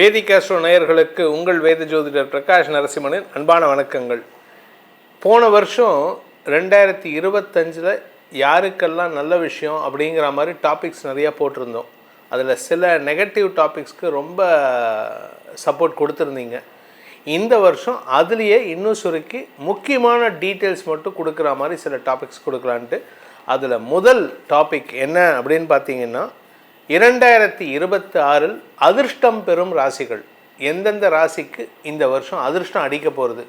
வேதிக் astro நேயர்களுக்கு உங்கள் வேத ஜோதிடர் பிரகாஷ் நரசிம்மனின் அன்பான வணக்கங்கள். போன வருஷம் ரெண்டாயிரத்தி இருபத்தஞ்சில் யாருக்கெல்லாம் நல்ல விஷயம் அப்படிங்கிற மாதிரி டாபிக்ஸ் நிறையா போட்டிருந்தோம். அதில் சில நெகட்டிவ் டாபிக்ஸ்க்கு ரொம்ப சப்போர்ட் கொடுத்துருந்தீங்க. இந்த வருஷம் அதுலேயே இன்னும் சுருக்கி முக்கியமான டீட்டெயில்ஸ் மட்டும் கொடுக்குற மாதிரி சில டாபிக்ஸ் கொடுக்கலான்ட்டு. அதில் முதல் டாபிக் என்ன அப்படின்னு பார்த்தீங்கன்னா இரண்டாயிரத்தி இருபத்தி ஆறில் அதிர்ஷ்டம் பெறும் ராசிகள். எந்தெந்த ராசிக்கு இந்த வருஷம் அதிர்ஷ்டம் அடிக்க போகிறது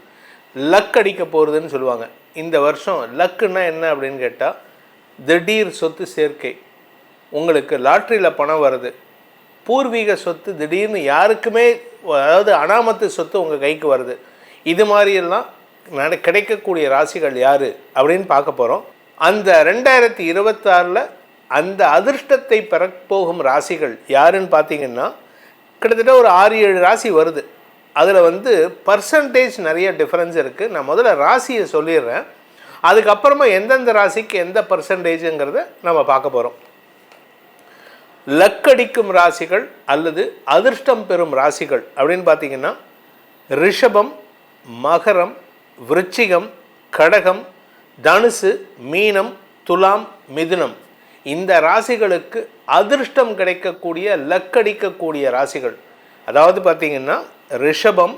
லக் அடிக்க போகிறதுன்னு சொல்லுவாங்க. இந்த வருஷம் லக்குன்னா என்ன அப்படின்னு கேட்டால் திடீர் சொத்து சேர்க்கை. உங்களுக்கு லாட்ரியில் பணம் வருது. பூர்வீக சொத்து திடீர்னு யாருக்குமே அதாவது அனாமத்து சொத்து உங்கள் கைக்கு வருது. இது மாதிரியெல்லாம் நட கிடைக்கக்கூடிய ராசிகள் யார் அப்படின்னு பார்க்க போகிறோம் அந்த ரெண்டாயிரத்தி இருபத்தாறில் அந்த அதிர்ஷ்டத்தை பெறப்போகும் ராசிகள் யாருன்னு பார்த்தீங்கன்னா கிட்டத்தட்ட ஒரு ஆறு ஏழு ராசி வருது. அதில் வந்து பர்சன்டேஜ் நிறைய டிஃப்ரென்ஸ் இருக்குது நான் முதல்ல ராசியை சொல்லிடுறேன். அதுக்கப்புறமா எந்தெந்த ராசிக்கு எந்த பர்சன்டேஜுங்கிறத நம்ம பார்க்க போகிறோம் லக்கடிக்கும் ராசிகள் அல்லது அதிர்ஷ்டம் பெறும் ராசிகள் அப்படின்னு பார்த்தீங்கன்னா ரிஷபம் மகரம் விருச்சிகம் கடகம் தனுசு மீனம் துலாம் மிதுனம். இந்த ராசிகளுக்கு அதிர்ஷ்டம் கிடைக்கக்கூடிய லக்கடிக்கக்கூடிய ராசிகள். அதாவது பார்த்தீங்கன்னா ரிஷபம்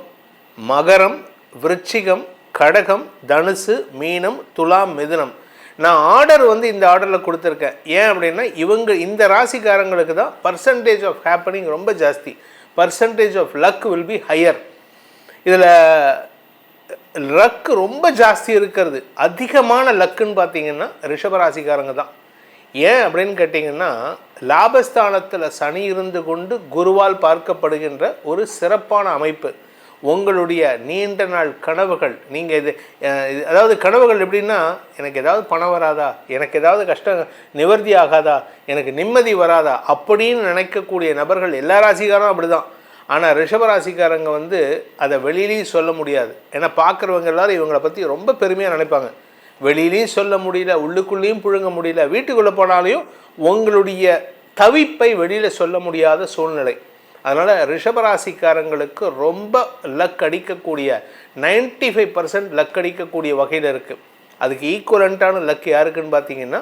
மகரம் விருச்சிகம் கடகம் தனுசு மீனம் துலாம் மிதுனம். நான் ஆர்டர் வந்து இந்த ஆர்டரில் கொடுத்துருக்கேன். ஏன் அப்படின்னா இவங்க இந்த ராசிக்காரங்களுக்கு தான் பர்சன்டேஜ் ஆஃப் ஹேப்பனிங் ரொம்ப ஜாஸ்தி. Percentage of luck will be higher இதில் லக்கு ரொம்ப ஜாஸ்தி இருக்கிறது. அதிகமான லக்குன்னு பார்த்தீங்கன்னா ரிஷபராசிக்காரங்க தான். ஏன் அப்படின்னு கேட்டிங்கன்னா லாபஸ்தானத்தில் சனி இருந்து கொண்டு குருவால் பார்க்கப்படுகின்ற ஒரு சிறப்பான அமைப்பு. உங்களுடைய நீண்ட நாள் கனவுகள் நீங்கள் இது அதாவது கனவுகள் எப்படின்னா எனக்கு ஏதாவது பணம் வராதா? எனக்கு ஏதாவது கஷ்டம் நிவர்த்தி ஆகாதா? எனக்கு நிம்மதி வராதா? அப்படின்னு நினைக்கக்கூடிய நபர்கள் எல்லா ராசிக்காரும் அப்படி தான் ஆனால் ரிஷபராசிக்காரங்க வந்து அதை வெளியிலையும் சொல்ல முடியாது. ஏன்னா பார்க்குறவங்க எல்லாரும் இவங்களை பற்றி ரொம்ப பெருமையாக நினைப்பாங்க. வெளியிலையும் சொல்ல முடியல உள்ளுக்குள்ளேயும் புழுங்க முடியல வீட்டுக்குள்ளே போனாலையும் உங்களுடைய தவிப்பை வெளியில் சொல்ல முடியாத சூழ்நிலை. அதனால் ரிஷபராசிக்காரங்களுக்கு ரொம்ப லக் அடிக்கக்கூடிய 95% ஃபைவ் பர்சன்ட் லக் அடிக்கக்கூடிய வகையில் இருக்குது அதுக்கு ஈக்குவலண்ட்டான லக் யாருக்குன்னு பார்த்தீங்கன்னா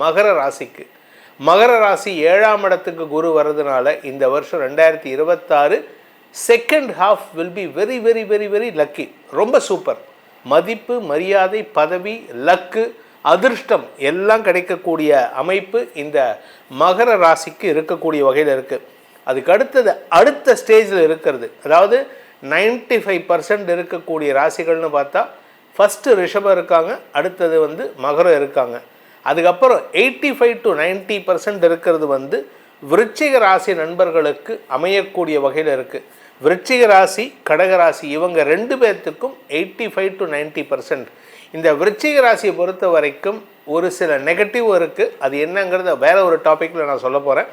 மகர ராசிக்கு. மகர ராசி ஏழாம் இடத்துக்கு குரு வர்றதுனால இந்த வருஷம் ரெண்டாயிரத்தி இருபத்தாறு second half will be very very very very lucky ரொம்ப சூப்பர் மதிப்பு மரியாதை பதவி லக்கு அதிர்ஷ்டம் எல்லாம் கிடைக்கக்கூடிய அமைப்பு இந்த மகர ராசிக்கு இருக்கக்கூடிய வகையில் இருக்குது அதுக்கு அடுத்தது அடுத்த ஸ்டேஜில் இருக்கிறது. அதாவது 95% ஃபைவ் பர்சன்ட் இருக்கக்கூடிய ராசிகள்னு பார்த்தா ஃபஸ்ட்டு ரிஷபம் இருக்காங்க அடுத்தது வந்து மகரம் இருக்காங்க. அதுக்கப்புறம் eighty five to ninety percent இருக்கிறது வந்து விருச்சிக ராசி நண்பர்களுக்கு அமையக்கூடிய வகையில் இருக்குது விருச்சிக ராசி கடக ராசி இவங்க ரெண்டு பேர்த்துக்கும் eighty five to ninety percent இந்த விருச்சிக ராசியை பொறுத்த வரைக்கும் ஒரு சில நெகட்டிவ் இருக்குது அது என்னங்கிறத வேற ஒரு டாப்பிக்கில் நான் சொல்ல போகிறேன்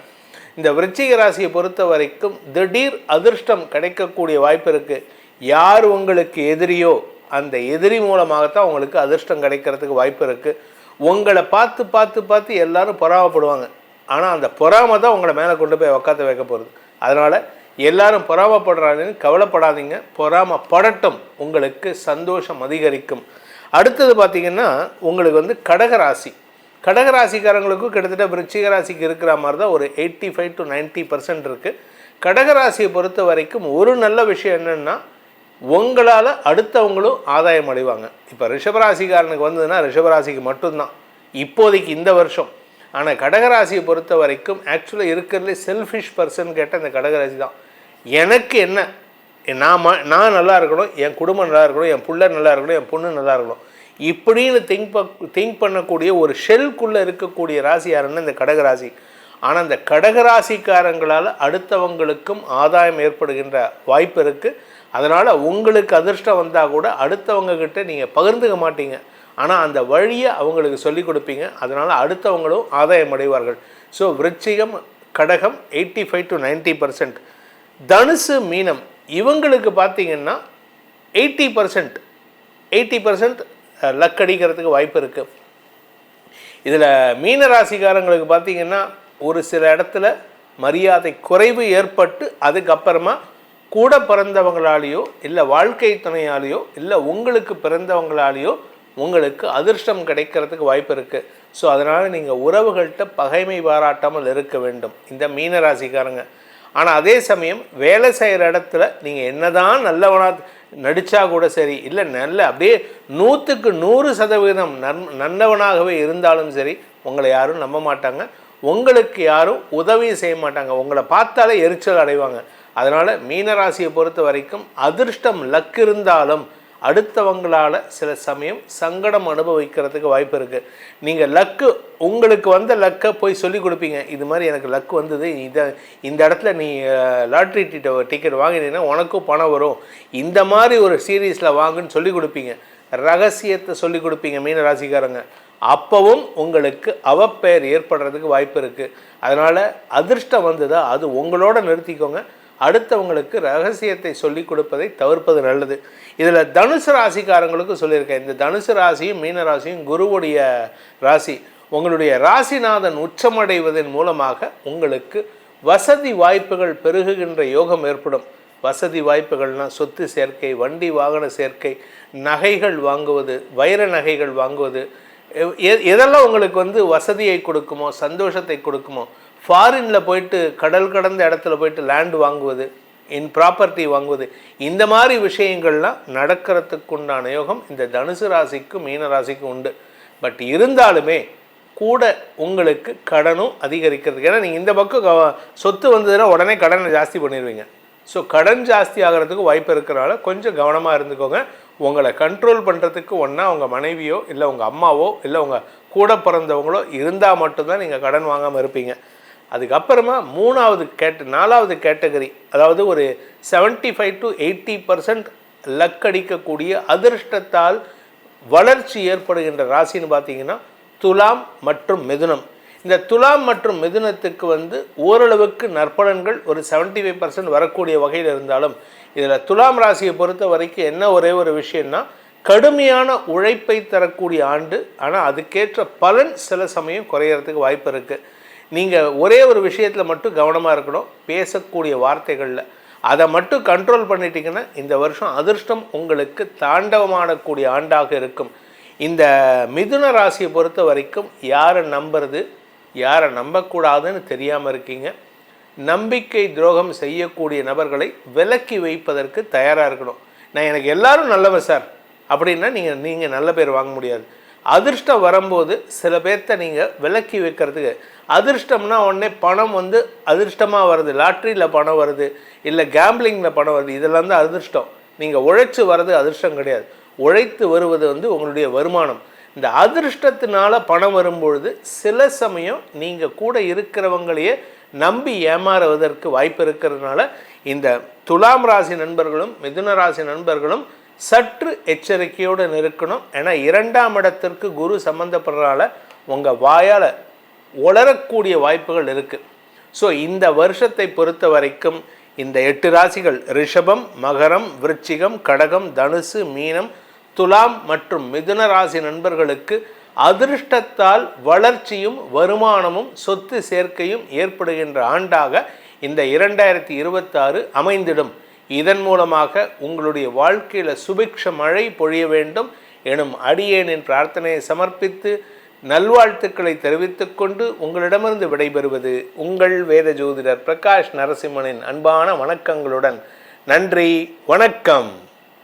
இந்த விருச்சிக ராசியை பொறுத்த வரைக்கும் திடீர் அதிர்ஷ்டம் கிடைக்கக்கூடிய வாய்ப்பு இருக்குது யார் உங்களுக்கு எதிரியோ அந்த எதிரி மூலமாகத்தான் உங்களுக்கு அதிர்ஷ்டம் கிடைக்கிறதுக்கு வாய்ப்பு இருக்குது உங்களை பார்த்து பார்த்து பார்த்து எல்லாரும் பொறாமப்படுவாங்க. ஆனால் அந்த பொறாமை தான் உங்களை மேலே கொண்டு போய் உக்காத்து வைக்க போகிறது அதனால் எல்லாரும் பொறாமப்படுறாங்கன்னு கவலைப்படாதீங்க. பொறாமப்படட்டும். உங்களுக்கு சந்தோஷம் அதிகரிக்கும். அடுத்தது பார்த்திங்கன்னா உங்களுக்கு வந்து கடகராசி. கடகராசிக்காரங்களுக்கும் கிட்டத்தட்ட விருச்சிக ராசிக்கு இருக்கிற மாதிரி தான் ஒரு eighty five to ninety percent இருக்குது கடகராசியை பொறுத்த வரைக்கும் ஒரு நல்ல விஷயம் என்னென்னா உங்களால் அடுத்தவங்களும் ஆதாயம் அடைவாங்க. இப்போ ரிஷபராசிக்காரனுக்கு வந்ததுன்னா ரிஷபராசிக்கு மட்டும்தான். இப்போதைக்கு இந்த வருஷம். ஆனால் கடகராசியை பொறுத்த வரைக்கும் ஆக்சுவலாக இருக்கிறதுலே செல்ஃபிஷ் பர்சன் கேட்டால் இந்த கடகராசி தான். எனக்கு என்ன? நான் நான் நல்லா இருக்கணும் என் குடும்பம் நல்லா இருக்கணும் என் பிள்ளை நல்லா இருக்கணும் என் பொண்ணு நல்லா இருக்கணும். இப்படின்னு திங்க் ப திங்க் பண்ணக்கூடிய ஒரு ஷெல்குள்ளே இருக்கக்கூடிய ராசி யாருன்னா இந்த கடகராசி ஆனால் இந்த கடகராசிக்காரங்களால் அடுத்தவங்களுக்கும் ஆதாயம் ஏற்படுகின்ற வாய்ப்பு இருக்குது அதனால் உங்களுக்கு அதிர்ஷ்டம் வந்தால் கூட அடுத்தவங்கக்கிட்ட நீங்கள் பகிர்ந்துக்க மாட்டீங்க. ஆனால் அந்த வழியை அவங்களுக்கு சொல்லிக் கொடுப்பீங்க. அதனால் அடுத்தவங்களும் ஆதாயம் அடைவார்கள். ஸோ விருச்சிகம் கடகம் eighty five to ninety percent தனுசு மீனம் இவங்களுக்கு பார்த்தீங்கன்னா eighty percent eighty percent luck அடிக்கிறதுக்கு வாய்ப்பு இருக்குது இதில் மீன ராசிக்காரங்களுக்கு பார்த்தீங்கன்னா ஒரு சில இடத்துல மரியாதை குறைவு ஏற்பட்டு அதுக்கப்புறமா கூட பிறந்தவங்களாலேயோ இல்லை வாழ்க்கை துணையாலேயோ இல்லை உங்களுக்கு பிறந்தவங்களாலேயோ உங்களுக்கு அதிர்ஷ்டம் கிடைக்கிறதுக்கு வாய்ப்பு இருக்குது ஸோ அதனால் நீங்கள் உறவுகள்கிட்ட பகைமை பாராட்டாமல் இருக்க வேண்டும். இந்த மீன ராசிக்காரங்க. ஆனால் அதே சமயம் வேலை செய்கிற இடத்துல நீங்கள் என்னதான் நல்லவனாக நடித்தா கூட சரி இல்லை நல்ல அப்படியே நூற்றுக்கு நூறு சதவீதம் நன் நல்லவனாகவே இருந்தாலும் சரி உங்களை யாரும் நம்ப மாட்டாங்க. உங்களுக்கு யாரும் உதவி செய்ய மாட்டாங்க. உங்களை பார்த்தாலே எரிச்சல் அடைவாங்க. அதனால் மீனராசியை பொறுத்த வரைக்கும் அதிர்ஷ்டம் லக் இருந்தாலும் அடுத்தவங்களால் சில சமயம் சங்கடம் அனுபவிக்கிறதுக்கு வாய்ப்பு இருக்குது நீங்கள் லக்கு உங்களுக்கு வந்த லக்கை போய் சொல்லி கொடுப்பீங்க. இது மாதிரி எனக்கு லக்கு வந்தது. இதை இந்த இடத்துல நீ லாட்ரி டிக்கெட் வாங்கினீங்கன்னா உனக்கும் பணம் வரும். இந்த மாதிரி ஒரு சீரீஸில் வாங்குன்னு சொல்லி கொடுப்பீங்க. ரகசியத்தை சொல்லி கொடுப்பீங்க மீன ராசிக்காரங்க. அப்போவும் உங்களுக்கு அவப்பெயர் ஏற்படுறதுக்கு வாய்ப்பு இருக்குது அதனால் அதிர்ஷ்டம் வந்ததா அது உங்களோட நிறுத்திக்கோங்க. அடுத்தவங்களுக்கு ரகசியத்தை சொல்லி கொடுப்பதை தவிர்ப்பது நல்லது. இதில் தனுசு ராசிக்காரங்களுக்கு சொல்லியிருக்கேன். இந்த தனுசு ராசியும் மீன ராசியும் குருவுடைய ராசி. உங்களுடைய ராசிநாதன் உச்சமடைவதன் மூலமாக உங்களுக்கு வசதி வாய்ப்புகள் பெருகுகின்ற யோகம் ஏற்படும். வசதி வாய்ப்புகள்னால் சொத்து சேர்க்கை வண்டி வாகன சேர்க்கை நகைகள் வாங்குவது வைர நகைகள் வாங்குவது எதெல்லாம் உங்களுக்கு வந்து வசதியை கொடுக்குமோ சந்தோஷத்தை கொடுக்குமோ ஃபாரினில் போயிட்டு கடல் கடந்த இடத்துல போயிட்டு லேண்டு வாங்குவது இன் ப்ராப்பர்ட்டி வாங்குவது இந்த மாதிரி விஷயங்கள்லாம் நடக்கிறதுக்குண்டான யோகம் இந்த தனுசு ராசிக்கும் மீன ராசிக்கும் உண்டு. பட் இருந்தாலுமே கூட உங்களுக்கு கடனும் அதிகரிக்கிறதுக்கு. ஏன்னா நீங்கள் இந்த பக்கம் சொத்து வந்ததுன்னா உடனே கடனை ஜாஸ்தி பண்ணிடுவீங்க. ஸோ கடன் ஜாஸ்தி ஆகிறதுக்கு வாய்ப்பு இருக்கிறனால கொஞ்சம் கவனமாக இருந்துக்கோங்க. உங்களை கண்ட்ரோல் பண்ணுறதுக்கு ஒன்றா உங்கள் மனைவியோ இல்லை உங்கள் அம்மாவோ இல்லை உங்கள் கூட பிறந்தவங்களோ இருந்தால் மட்டும்தான் நீங்கள் கடன் வாங்காமல் இருப்பீங்க. அதுக்கப்புறமா மூணாவது கேட்ட நாலாவது கேட்டகரி அதாவது ஒரு seventy five to eighty percent luck அடிக்கக்கூடிய அதிர்ஷ்டத்தால் வளர்ச்சி ஏற்படுகின்ற ராசின்னு பார்த்தீங்கன்னா துலாம் மற்றும் மிதுனம். இந்த துலாம் மற்றும் மிதுனத்துக்கு வந்து ஓரளவுக்கு நற்பலன்கள் ஒரு செவன்ட்டி ஃபைவ் பர்சன்ட் வரக்கூடிய வகையில் இருந்தாலும் இதில் துலாம் ராசியை பொறுத்த வரைக்கும் என்ன ஒரே ஒரு விஷயம்னா கடுமையான உழைப்பை தரக்கூடிய ஆண்டு. ஆனால் அதுக்கேற்ற பலன் சில சமயம் குறையிறதுக்கு வாய்ப்பு இருக்குது நீங்கள் ஒரே ஒரு விஷயத்தில் மட்டும் கவனமாக இருக்கணும். பேசக்கூடிய வார்த்தைகளில். அதை மட்டும் கண்ட்ரோல் பண்ணிட்டீங்கன்னா இந்த வருஷம் அதிர்ஷ்டம் உங்களுக்கு தாண்டவமானக்கூடிய ஆண்டாக இருக்கும். இந்த மிதுன ராசியை பொறுத்த வரைக்கும் யாரை நம்புறது யாரை நம்பக்கூடாதுன்னு தெரியாமல் இருக்கீங்க. நம்பிக்கை துரோகம் செய்யக்கூடிய நபர்களை விலக்கி வைப்பதற்கு தயாராக இருக்கணும். நான் எனக்கு எல்லாரும் நல்லவன் சார். அப்படின்னா நீங்கள் நீங்கள் நல்ல பேர் வாங்க முடியாது. அதிர்ஷ்டம் வரும்போது சில பேர்த்த நீங்கள் விலக்கி வைக்கிறதுக்கு. அதிர்ஷ்டம்னா உடனே பணம் வந்து அதிர்ஷ்டமாக வருது. லாட்ரியில் பணம் வருது. இல்லை கேம்பிளிங்கில் பணம் வருது. இதெல்லாம் தான் அதிர்ஷ்டம். நீங்கள் உழைச்சி வர்றது அதிர்ஷ்டம் கிடையாது. உழைத்து வருவது வந்து உங்களுடைய வருமானம். இந்த அதிர்ஷ்டத்தினால பணம் வரும்பொழுது சில சமயம் நீங்கள் கூட இருக்கிறவங்களையே நம்பி ஏமாறுவதற்கு வாய்ப்பு இருக்கிறதுனால இந்த துலாம் ராசி நண்பர்களும் மிதுன ராசி நண்பர்களும் சற்று எச்சரிக்கையோடு இருக்கணும் ஏன்னா இரண்டாம் இடத்திற்கு குரு சம்மந்தப்படுறதால உங்கள் வாயால் உளரக்கூடிய வாய்ப்புகள் இருக்குது ஸோ இந்த வருஷத்தை பொறுத்த வரைக்கும் இந்த எட்டு ராசிகள் ரிஷபம் மகரம் விருச்சிகம் கடகம் தனுசு மீனம் துலாம் மற்றும் மிதுன ராசி நண்பர்களுக்கு அதிர்ஷ்டத்தால் வளர்ச்சியும் வருமானமும் சொத்து சேர்க்கையும் ஏற்படுகின்ற ஆண்டாக இந்த இரண்டாயிரத்தி இருபத்தாறு அமைந்திடும். இதன் மூலமாக உங்களுடைய வாழ்க்கையில் சுபிக்ஷ மழை பொழிய வேண்டும் எனும் அடியேனின் பிரார்த்தனையை சமர்ப்பித்து நல்வாழ்த்துக்களை தெரிவித்துக்கொண்டு உங்களிடமிருந்து விடைபெறுவது உங்கள் வேத ஜோதிடர் பிரகாஷ் நரசிம்மனின் அன்பான வணக்கங்களுடன். நன்றி வணக்கம்.